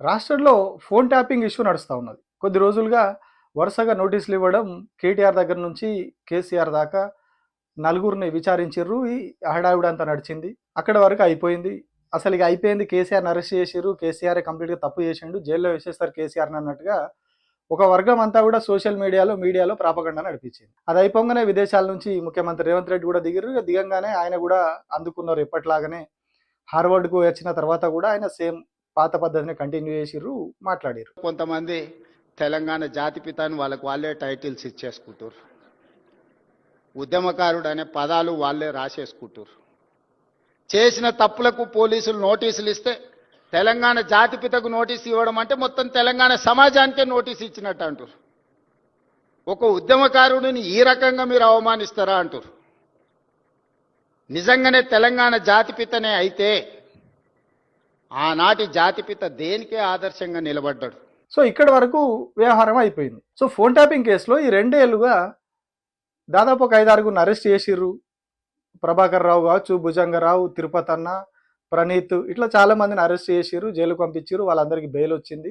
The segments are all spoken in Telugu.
రాష్ట్రంలో ఫోన్ ట్యాపింగ్ ఇష్యూ నడుస్తూ ఉన్నది. కొద్ది రోజులుగా వరుసగా నోటీసులు ఇవ్వడం కేటీఆర్ దగ్గర నుంచి కేసీఆర్ దాకా నలుగురిని విచారించిర్రు. ఈ హడావిడంతా నడిచింది. అక్కడ వరకు అయిపోయింది. అసలు ఇక అయిపోయింది. కేసీఆర్ అరెస్ట్ చేసిర్రు. కేసీఆర్ కంప్లీట్గా తప్పు చేసిండు. జైల్లో వేసేస్తారు కేసీఆర్ అన్నట్టుగా ఒక వర్గం అంతా కూడా సోషల్ మీడియాలో మీడియాలో ప్రాపగండా నడిపించింది. అది అయిపోగానే విదేశాల నుంచి ముఖ్యమంత్రి రేవంత్ రెడ్డి కూడా దిగిర్రు. దిగంగానే ఆయన కూడా అందుకున్నారు ఎప్పటిలాగానే. హార్వర్డ్కు వచ్చిన తర్వాత కూడా ఆయన సేమ్ పాత పద్ధతిని కంటిన్యూ చేసిర్రు మాట్లాడారు కొంతమంది తెలంగాణ జాతిపిత అని వాళ్ళకు వాళ్ళే టైటిల్స్ ఇచ్చేసుకుంటారు ఉద్యమకారుడు అనే పదాలు వాళ్ళే రాసేసుకుంటారు చేసిన తప్పులకు పోలీసులు నోటీసులు ఇస్తే తెలంగాణ జాతిపితకు నోటీస్ ఇవ్వడం అంటే మొత్తం తెలంగాణ సమాజానికే నోటీస్ ఇచ్చినట్టు అంటారు ఒక ఉద్యమకారుడిని ఈ రకంగా మీరు అవమానిస్తారా అంటారు నిజంగానే తెలంగాణ జాతిపితనే అయితే ఆనాటి జాతిపిత దేనికే ఆదర్శంగా నిలబడ్డాడు? సో ఇక్కడ వరకు వ్యవహారం అయిపోయింది. సో ఫోన్ ట్యాపింగ్ కేసులో ఈ రెండేళ్ళుగా దాదాపు ఒక ఐదారుగురిని అరెస్ట్ చేసిర్రు. ప్రభాకర్ రావు కావచ్చు భుజంగరావు తిరుపతి అన్న ప్రణీత్ ఇట్లా చాలా మందిని అరెస్ట్ చేసిర్రు జైలు పంపించారు వాళ్ళందరికీ బెయిల్ వచ్చింది.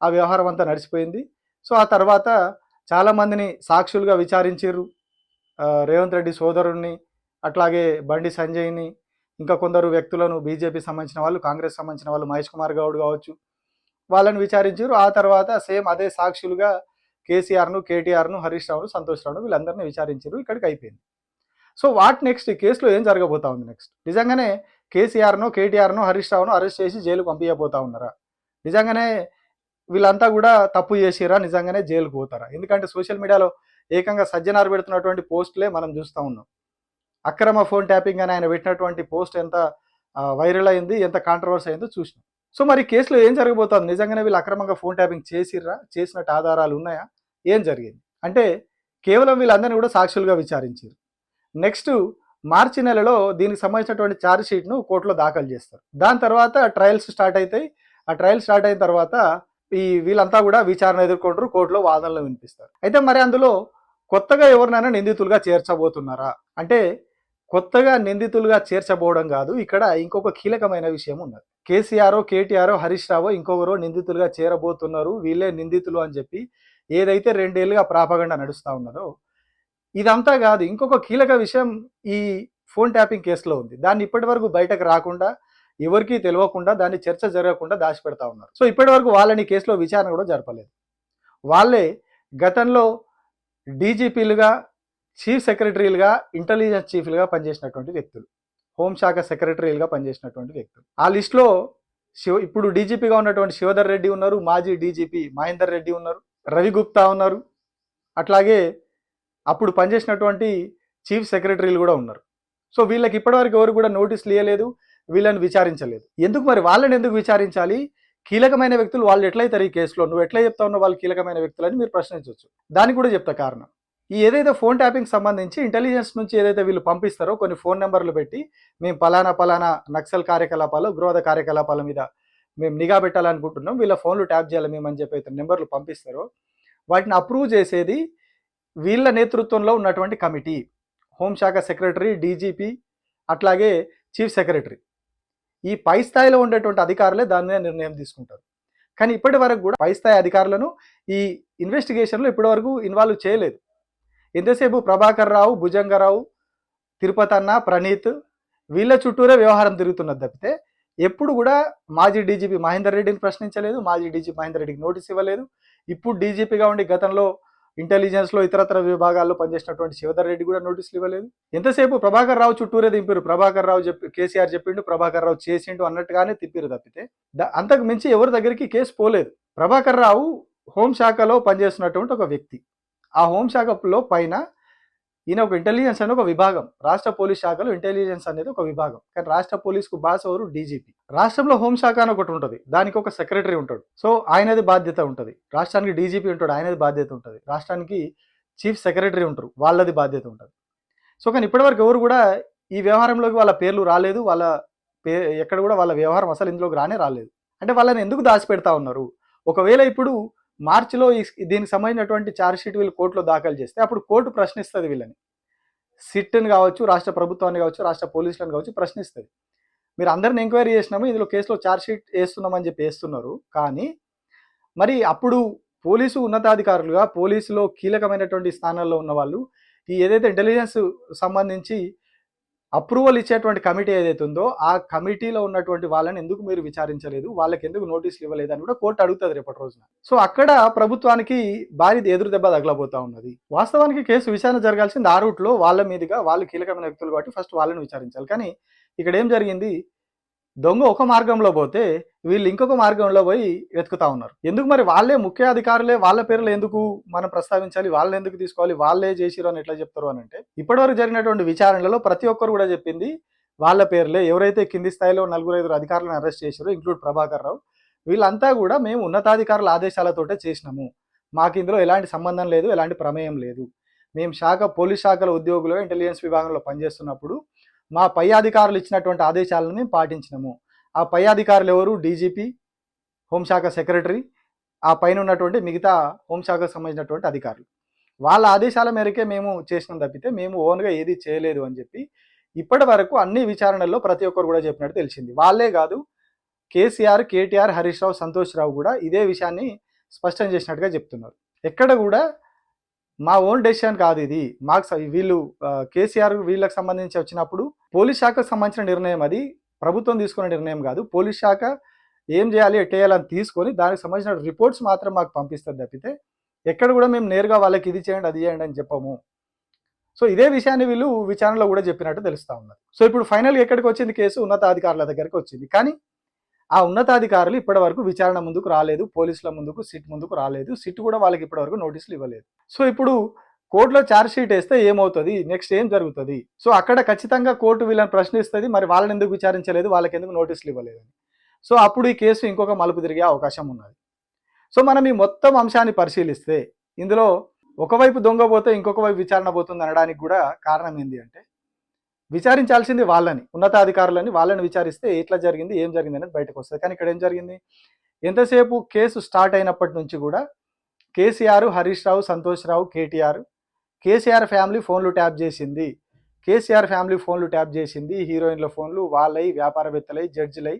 ఆ వ్యవహారం అంతా నడిచిపోయింది. సో ఆ తర్వాత చాలా మందిని సాక్షులుగా విచారించారు రేవంత్ రెడ్డి సోదరుణ్ణి అట్లాగే బండి సంజయ్ని ఇంకా కొందరు వ్యక్తులను బీజేపీ సంబంధించిన వాళ్ళు కాంగ్రెస్ సంబంధించిన వాళ్ళు మహేష్ కుమార్ గౌడ్ కావచ్చు వాళ్ళని విచారించారు. ఆ తర్వాత సేమ్ అదే సాక్షులుగా కేసీఆర్ను కేటీఆర్ను హరీష్ రావును సంతోష్ రావును వీళ్ళందరినీ విచారించారు. ఇక్కడికి అయిపోయింది. So what next? ఈ కేసులో ఏం జరగబోతా ఉంది నెక్స్ట్? నిజంగానే కేసీఆర్ను కేటీఆర్ను హరీష్ రావును అరెస్ట్ చేసి జైలుకు పంపించబోతా ఉన్నారా? నిజంగానే వీళ్ళంతా కూడా తప్పు చేసిరా నిజంగానే జైలుకు పోతారా? ఎందుకంటే సోషల్ మీడియాలో ఏకంగా సజ్జనారు పెడుతున్నటువంటి పోస్టులే మనం చూస్తూ ఉన్నాం. అక్రమ ఫోన్ ట్యాపింగ్ అని ఆయన పెట్టినటువంటి పోస్ట్ ఎంత వైరల్ అయింది ఎంత కాంట్రవర్సీ అయిందో చూసినాం. సో మరి కేసులో ఏం జరగబోతుంది? నిజంగానే వీళ్ళు అక్రమంగా ఫోన్ ట్యాపింగ్ చేసిర్రా? చేసినట్టు ఆధారాలు ఉన్నాయా? ఏం జరిగింది? అంటే కేవలం వీళ్ళందరినీ కూడా సాక్షులుగా విచారించారు. నెక్స్ట్ మార్చి నెలలో దీనికి సంబంధించినటువంటి ఛార్జ్ షీట్ను కోర్టులో దాఖలు చేస్తారు. దాని తర్వాత ట్రయల్స్ స్టార్ట్ అవుతాయి ఆ ట్రయల్ స్టార్ట్ అయిన తర్వాత ఈ వీళ్ళంతా కూడా విచారణ ఎదుర్కొంటారు కోర్టులో వాదనలు వినిపిస్తారు. అయితే మరి అందులో కొత్తగా ఎవరినైనా నిందితులుగా చేర్చబోతున్నారా? అంటే కొత్తగా నిందితులుగా చేర్చబోవడం కాదు. ఇక్కడ ఇంకొక కీలకమైన విషయం ఉన్నది. కేసీఆర్ కేటీఆర్ హరీష్ రావు ఇంకొకరు నిందితులుగా చేరబోతున్నారు. వీళ్ళే నిందితులు అని చెప్పి ఏదైతే రెండేళ్ళుగా ప్రాపగండ నడుస్తూ ఉన్నదో ఇదంతా కాదు. ఇంకొక కీలక విషయం ఈ ఫోన్ ట్యాపింగ్ కేసులో ఉంది. దాన్ని ఇప్పటి వరకు బయటకు రాకుండా ఎవరికీ తెలియకుండా దాన్ని చర్చ జరగకుండా దాచిపెడతా ఉన్నారు. సో ఇప్పటి వరకు వాళ్ళని కేసులో విచారణ కూడా జరపలేదు. వాళ్ళే గతంలో డీజీపీలుగా చీఫ్ సెక్రటరీలుగా ఇంటెలిజెన్స్ చీఫ్లుగా పనిచేసినటువంటి వ్యక్తులు. హోంశాఖ సెక్రటరీలుగా పనిచేసినటువంటి వ్యక్తులు. ఆ లిస్టులో శివ ఇప్పుడు డీజీపీగా ఉన్నటువంటి శివధర్ రెడ్డి ఉన్నారు మాజీ డీజీపీ మహేందర్ రెడ్డి ఉన్నారు రవి గుప్తా ఉన్నారు. అట్లాగే అప్పుడు పనిచేసినటువంటి చీఫ్ సెక్రటరీలు కూడా ఉన్నారు. సో వీళ్ళకి ఇప్పటివరకు ఎవరు కూడా నోటీసులు ఇవ్వలేదు వీళ్ళని విచారించలేదు. ఎందుకు మరి వాళ్ళని ఎందుకు విచారించాలి? కీలకమైన వ్యక్తులు వాళ్ళు ఎట్లయితారు ఈ కేసులో? నువ్వు ఎట్లా చెప్తా ఉన్నావు వాళ్ళు కీలకమైన వ్యక్తులు అని మీరు ప్రశ్నించవచ్చు. దానికి కూడా చెప్తా కారణం. ఈ ఏదైతే ఫోన్ ట్యాపింగ్ సంబంధించి ఇంటెలిజెన్స్ నుంచి ఏదైతే వీళ్ళు పంపిస్తారో కొన్ని ఫోన్ నెంబర్లు పెట్టి మేము పలానా పలానా నక్సల్ కార్యకలాపాలు ఉగ్రవాద కార్యకలాపాల మీద మేము నిఘా పెట్టాలనుకుంటున్నాం వీళ్ళ ఫోన్లు ట్యాప్ చేయాలి మేము అని చెప్పి అయితే నెంబర్లు పంపిస్తారో వాటిని అప్రూవ్ చేసేది వీళ్ళ నేతృత్వంలో ఉన్నటువంటి కమిటీ హోంశాఖ సెక్రటరీ డీజీపీ అట్లాగే చీఫ్ సెక్రటరీ. ఈ పై స్థాయిలో ఉండేటువంటి అధికారులే దాని మీద నిర్ణయం తీసుకుంటారు. కానీ ఇప్పటి వరకు కూడా పై స్థాయి అధికారులను ఈ ఇన్వెస్టిగేషన్లో ఇప్పటి వరకు ఇన్వాల్వ్ చేయలేదు. ఎంతసేపు ప్రభాకర్ రావు భుజంగరావు తిరుపతి అన్న ప్రణీత్ వీళ్ళ చుట్టూరే వ్యవహారం తిరుగుతున్నది తప్పితే ఎప్పుడు కూడా మాజీ డీజీపీ మహేందర్ రెడ్డిని ప్రశ్నించలేదు మాజీ డీజీపీ మహేందర్ రెడ్డికి నోటీస్ ఇవ్వలేదు. ఇప్పుడు డీజీపీగా ఉండి గతంలో ఇంటెలిజెన్స్లో ఇతరతర విభాగాల్లో పనిచేసినటువంటి శివధర్ రెడ్డి కూడా నోటీసులు ఇవ్వలేదు. ఎంతసేపు ప్రభాకర్ రావు చుట్టూరే దింపారు? ప్రభాకర్ రావు చెప్పి కేసీఆర్ చెప్పిండు ప్రభాకర్ రావు చేసిండు అన్నట్టుగానే తిప్పారు తప్పితే అంతకు మించి ఎవరి దగ్గరికి కేసు పోలేదు. ప్రభాకర్ రావు హోంశాఖలో పనిచేస్తున్నటువంటి ఒక వ్యక్తి. ఆ హోంశాఖలో పైన ఈయన ఒక ఇంటెలిజెన్స్ అనే ఒక విభాగం. రాష్ట్ర పోలీస్ శాఖలో ఇంటెలిజెన్స్ అనేది ఒక విభాగం. కానీ రాష్ట్ర పోలీస్కు బాస్ ఎవరు? డీజీపీ. రాష్ట్రంలో హోంశాఖ అని ఒకటి ఉంటుంది. దానికి ఒక సెక్రటరీ ఉంటాడు. సో ఆయనది బాధ్యత ఉంటుంది. రాష్ట్రానికి డీజీపీ ఉంటాడు ఆయనది బాధ్యత ఉంటుంది. రాష్ట్రానికి చీఫ్ సెక్రటరీ ఉంటారు వాళ్ళది బాధ్యత ఉంటుంది. సో కానీ ఇప్పటివరకు ఎవరు కూడా ఈ వ్యవహారంలోకి వాళ్ళ పేర్లు రాలేదు. వాళ్ళ పే ఎక్కడ కూడా వాళ్ళ వ్యవహారం అసలు ఇందులోకి రానే రాలేదు. అంటే వాళ్ళని ఎందుకు దాచిపెడతా ఉన్నారు? ఒకవేళ ఇప్పుడు మార్చిలో ఈ దీనికి సంబంధించినటువంటి ఛార్జ్షీట్ వీళ్ళు కోర్టులో దాఖలు చేస్తే అప్పుడు కోర్టు ప్రశ్నిస్తుంది వీళ్ళని. సిట్ని కావచ్చు రాష్ట్ర ప్రభుత్వాన్ని కావచ్చు రాష్ట్ర పోలీసులను కావచ్చు ప్రశ్నిస్తుంది. మీరు అందరిని ఎంక్వైరీ చేసినాము ఇందులో కేసులో ఛార్జ్షీట్ వేస్తున్నామని చెప్పి వేస్తున్నారు. కానీ మరి అప్పుడు పోలీసు ఉన్నతాధికారులుగా పోలీసులో కీలకమైనటువంటి స్థానాల్లో ఉన్న వాళ్ళు ఈ ఏదైతే ఇంటెలిజెన్స్ సంబంధించి అప్రూవల్ ఇచ్చేటువంటి కమిటీ ఏదైతే ఉందో ఆ కమిటీలో ఉన్నటువంటి వాళ్ళని ఎందుకు మీరు విచారించలేదు? వాళ్ళకి ఎందుకు నోటీసులు ఇవ్వలేదు అని కూడా కోర్టు అడుగుతుంది రేపటి రోజున. సో అక్కడ ప్రభుత్వానికి భారీ ఎదురు దెబ్బ తగలబోతా ఉన్నది. వాస్తవానికి కేసు విచారణ జరగాల్సింది ఆ రూట్లో వాళ్ళ మీదుగా వాళ్ళు కీలకమైన వ్యక్తులు కాబట్టి ఫస్ట్ వాళ్ళని విచారించాలి. కానీ ఇక్కడ ఏం జరిగింది? దొంగ ఒక మార్గంలో పోతే వీళ్ళు ఇంకొక మార్గంలో పోయి వెతుకుతా ఉన్నారు. ఎందుకు మరి వాళ్ళే ముఖ్య అధికారులే? వాళ్ళ పేర్లు ఎందుకు మనం ప్రస్తావించాలి? వాళ్ళని ఎందుకు తీసుకోవాలి? వాళ్ళే చేసిరు అని ఎట్లా చెప్తారు అని అంటే ఇప్పటివరకు జరిగినటువంటి విచారణలో ప్రతి ఒక్కరు కూడా చెప్పింది వాళ్ళ పేర్లే. ఎవరైతే కింది స్థాయిలో నలుగురు ఐదుగురు అధికారులను అరెస్ట్ చేశారో ఇంక్లూడ్ ప్రభాకర్ రావు వీళ్ళంతా కూడా మేము ఉన్నతాధికారుల ఆదేశాలతోటే చేసినాము. మాకు ఇందులో ఎలాంటి సంబంధం లేదు ఎలాంటి ప్రమేయం లేదు. మేము శాఖ పోలీస్ శాఖల ఉద్యోగులు ఇంటెలిజెన్స్ విభాగంలో పనిచేస్తున్నప్పుడు మా పై అధికారులు ఇచ్చినటువంటి ఆదేశాలను మేము పాటించినాము. ఆ పై అధికారులు ఎవరు? డీజీపీ హోంశాఖ సెక్రటరీ ఆ పైన ఉన్నటువంటి మిగతా హోంశాఖకు సంబంధించినటువంటి అధికారులు. వాళ్ళ ఆదేశాల మేరకే మేము చేసినాం తప్పితే మేము ఓన్గా ఏది చేయలేదు అని చెప్పి ఇప్పటి వరకు అన్ని విచారణల్లో ప్రతి ఒక్కరు కూడా చెప్పినట్టు తెలిసింది. వాళ్ళే కాదు కేసీఆర్ కేటీఆర్ హరీష్ రావు సంతోష్ రావు కూడా ఇదే విషయాన్ని స్పష్టం చేసినట్టుగా చెప్తున్నారు. ఎక్కడ కూడా మా ఓన్ డెసిషన్ కాదు ఇది. మాకు స- వీళ్ళు కేసీఆర్ వీళ్ళకి సంబంధించి వచ్చినప్పుడు పోలీస్ శాఖకు సంబంధించిన నిర్ణయం అది. ప్రభుత్వం తీసుకున్న నిర్ణయం కాదు. పోలీస్ శాఖ ఏం చేయాలి ఎట్ చేయాలని తీసుకొని దానికి సంబంధించిన రిపోర్ట్స్ మాత్రం మాకు పంపిస్తుంది తప్పితే ఎక్కడ కూడా మేము నేరుగా వాళ్ళకి ఇది చేయండి అది చేయండి అని చెప్పము. సో ఇదే విషయాన్ని వీళ్ళు విచారణలో కూడా చెప్పినట్టు తెలుస్తూ ఉన్నారు సో ఇప్పుడు ఫైనల్గా ఎక్కడికి వచ్చింది కేసు? ఉన్నతాధికారుల దగ్గరికి వచ్చింది. కానీ ఆ ఉన్నతాధికారులు ఇప్పటి వరకు విచారణ ముందుకు రాలేదు పోలీసుల ముందుకు సిట్ ముందుకు రాలేదు. సిట్ కూడా వాళ్ళకి ఇప్పటి వరకు నోటీసులు ఇవ్వలేదు. సో ఇప్పుడు కోర్టులో ఛార్జ్ షీట్ వేస్తే ఏమవుతుంది? నెక్స్ట్ ఏం జరుగుతుంది? సో అక్కడ ఖచ్చితంగా కోర్టు వీళ్ళని ప్రశ్నిస్తుంది మరి వాళ్ళని ఎందుకు విచారించలేదు? వాళ్ళకి ఎందుకు నోటీసులు ఇవ్వలేదు సో అప్పుడు ఈ కేసు ఇంకొక మలుపు తిరిగే అవకాశం ఉన్నది. సో మనం ఈ మొత్తం అంశాన్ని పరిశీలిస్తే ఇందులో ఒకవైపు దొంగ పోతే ఇంకొక వైపు విచారణ పోతుంది అనడానికి కూడా కారణం ఏంటి అంటే విచారించాల్సింది వాళ్ళని ఉన్నతాధికారులని వాళ్ళని విచారిస్తే ఎట్లా జరిగింది ఏం జరిగింది అనేది బయటకు వస్తుంది. కానీ ఇక్కడ ఏం జరిగింది? ఎంతసేపు కేసు స్టార్ట్ అయినప్పటి నుంచి కూడా KCR Harish Rao Santosh Rao KTR KCR family ఫోన్లు ట్యాప్ చేసింది. కేసీఆర్ ఫ్యామిలీ ఫోన్లు ట్యాప్ చేసింది. హీరోయిన్ల ఫోన్లు వాళ్ళై వ్యాపారవేత్తలై జడ్జిలై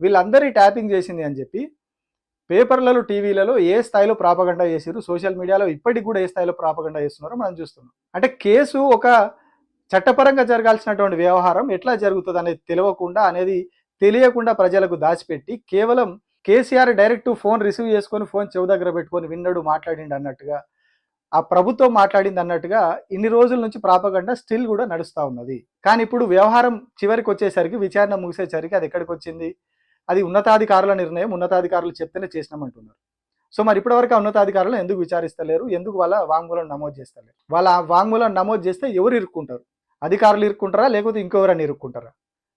వీళ్ళందరి ట్యాపింగ్ చేసింది అని చెప్పి పేపర్లలో టీవీలలో ఏ స్థాయిలో ప్రాపగండా చేసారు సోషల్ మీడియాలో ఇప్పటికి కూడా ఏ స్థాయిలో ప్రాపగండా చేస్తున్నారో మనం చూస్తున్నాం. అంటే కేసు ఒక చట్టపరంగా జరగాల్సినటువంటి వ్యవహారం ఎట్లా జరుగుతుంది అనేది తెలియకుండా అనేది తెలియకుండా ప్రజలకు దాచిపెట్టి కేవలం కేసీఆర్ డైరెక్ట్ ఫోన్ రిసీవ్ చేసుకొని ఫోన్ చెవు దగ్గర పెట్టుకొని విన్నాడు మాట్లాడిండు అన్నట్టుగా ఆ ప్రభుత్వం మాట్లాడింది అన్నట్టుగా ఇన్ని రోజుల నుంచి ప్రాపగండ స్టిల్ కూడా నడుస్తూ ఉన్నది. కానీ ఇప్పుడు వ్యవహారం చివరికి వచ్చేసరికి విచారణ ముగిసేసరికి అది ఎక్కడికి వచ్చింది? అది ఉన్నతాధికారుల నిర్ణయం ఉన్నతాధికారులు చెప్తేనే చేసినామంటున్నారు. సో మరి ఇప్పటివరకు ఆ ఉన్నతాధికారులు ఎందుకు విచారిస్తలేరు? ఎందుకు వాళ్ళ వాంగ్మూలం నమోదు చేస్తలేరు? వాళ్ళ ఆ వాంగ్మూలం నమోదు చేస్తే ఎవరు ఇరుక్కుంటారు? అధికారులు ఇరుక్కుంటారా? లేకపోతే ఇంకెవరైనా ఇరుక్కుంటారా?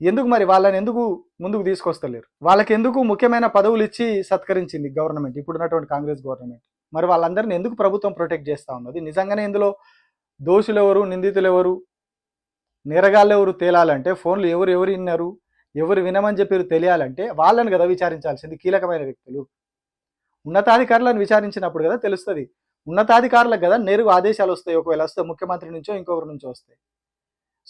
ఎందుకు మరి వాళ్ళని ఎందుకు ముందుకు తీసుకొస్తలేరు? వాళ్ళకి ఎందుకు ముఖ్యమైన పదవులు ఇచ్చి సత్కరించింది గవర్నమెంట్? ఇప్పుడున్నటువంటి కాంగ్రెస్ గవర్నమెంట్. మరి వాళ్ళందరిని ఎందుకు ప్రభుత్వం ప్రొటెక్ట్ చేస్తూ ఉన్నది? నిజంగానే ఇందులో దోషులు ఎవరు నిందితులు ఎవరు నేరగాళ్ళు ఎవరు తేలాలంటే ఫోన్లు ఎవరు ఎవరు విన్నారు ఎవరు వినమని చెప్పారు తెలియాలంటే వాళ్ళని కదా విచారించాల్సింది కీలకమైన వ్యక్తులు. ఉన్నతాధికారులను విచారించినప్పుడు కదా తెలుస్తుంది. ఉన్నతాధికారులకు కదా నేరుగా ఆదేశాలు వస్తాయి. ఒకవేళ వస్తే ముఖ్యమంత్రి నుంచో ఇంకొకరి నుంచో వస్తాయి.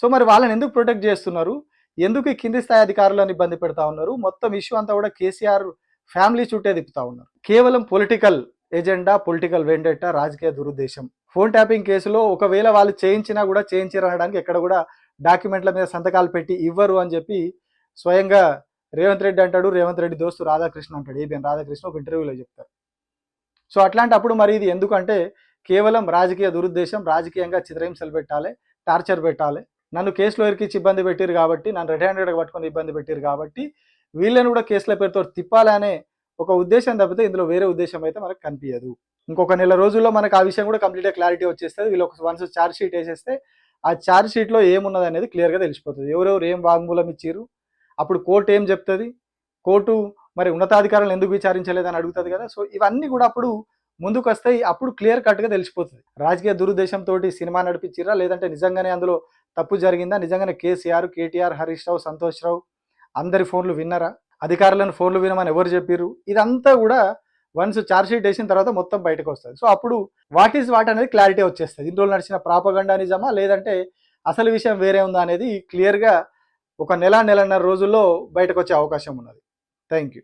సో మరి వాళ్ళని ఎందుకు ప్రొటెక్ట్ చేస్తున్నారు? ఎందుకు కింది స్థాయి అధికారులను ఇబ్బంది పెడతా ఉన్నారు? మొత్తం ఇష్యూ అంతా కూడా కేసీఆర్ ఫ్యామిలీ చుట్టే తిప్పుతా ఉన్నారు. కేవలం పొలిటికల్ ఎజెండా పొలిటికల్ వెండెట్ట రాజకీయ దురుద్దేశం. ఫోన్ ట్యాపింగ్ కేసులో ఒకవేళ వాళ్ళు చేయించినా కూడా చేయించారు అనడానికి ఎక్కడ కూడా డాక్యుమెంట్ల మీద సంతకాలు పెట్టి ఇవ్వరు అని చెప్పి స్వయంగా రేవంత్ రెడ్డి అంటాడు రేవంత్ రెడ్డి దోస్తు రాధాకృష్ణ అంటాడు ఏబిఎన్ రాధాకృష్ణ ఒక ఇంటర్వ్యూలో చెప్తారు. సో అట్లాంటప్పుడు మరి ఇది ఎందుకంటే కేవలం రాజకీయ దురుద్దేశం రాజకీయంగా చిత్రహింసలు పెట్టాలి టార్చర్ పెట్టాలి నన్ను కేసులో ఇరికిచ్చి ఇబ్బంది పెట్టారు కాబట్టి నన్ను రెడ్ హ్యాండెడ్గా పట్టుకొని ఇబ్బంది పెట్టారు కాబట్టి వీళ్ళని కూడా కేసుల పేరుతో తిప్పాలనే ఒక ఉద్దేశం తప్పితే ఇందులో వేరే ఉద్దేశం అయితే మనకు కనిపించదు ఇంకొక నెల రోజుల్లో మనకు ఆ విషయం కూడా కంప్లీట్గా క్లారిటీ వచ్చేస్తుంది. వీళ్ళు ఒక వన్స్ ఛార్జ్ షీట్ వేసేస్తే ఆ ఛార్జ్ షీట్లో ఏమున్నది అనేది క్లియర్గా తెలిసిపోతుంది. ఎవరెవరు ఏం వాంగ్మూలం ఇచ్చారు అప్పుడు కోర్టు ఏం చెప్తుంది కోర్టు మరి ఉన్నతాధికారులను ఎందుకు విచారించలేదని అడుగుతుంది కదా. సో ఇవన్నీ కూడా అప్పుడు ముందుకు వస్తాయి అప్పుడు క్లియర్ కట్గా తెలిసిపోతుంది. రాజకీయ దురుద్దేశంతో సినిమా నడిపించిరా లేదంటే నిజంగానే అందులో తప్పు జరిగిందా? నిజంగానే కేసీఆర్ కేటీఆర్ హరీష్ రావు సంతోష్ రావు అందరి ఫోన్లు విన్నారా? అధికారులను ఫోన్లు వినమని ఎవరు చెప్పారు ఇదంతా కూడా వన్స్ ఛార్జ్ షీట్ వేసిన తర్వాత మొత్తం బయటకు వస్తుంది. సో అప్పుడు వాట్ ఈస్ వాట్ అనేది క్లారిటీ వచ్చేస్తుంది. ఇందులో నడిచిన ప్రాపగండా నిజమా? లేదంటే అసలు విషయం వేరే ఉందా అనేది క్లియర్గా ఒక నెల నెలన్నర రోజుల్లో బయటకు వచ్చే అవకాశం ఉన్నది. Thank you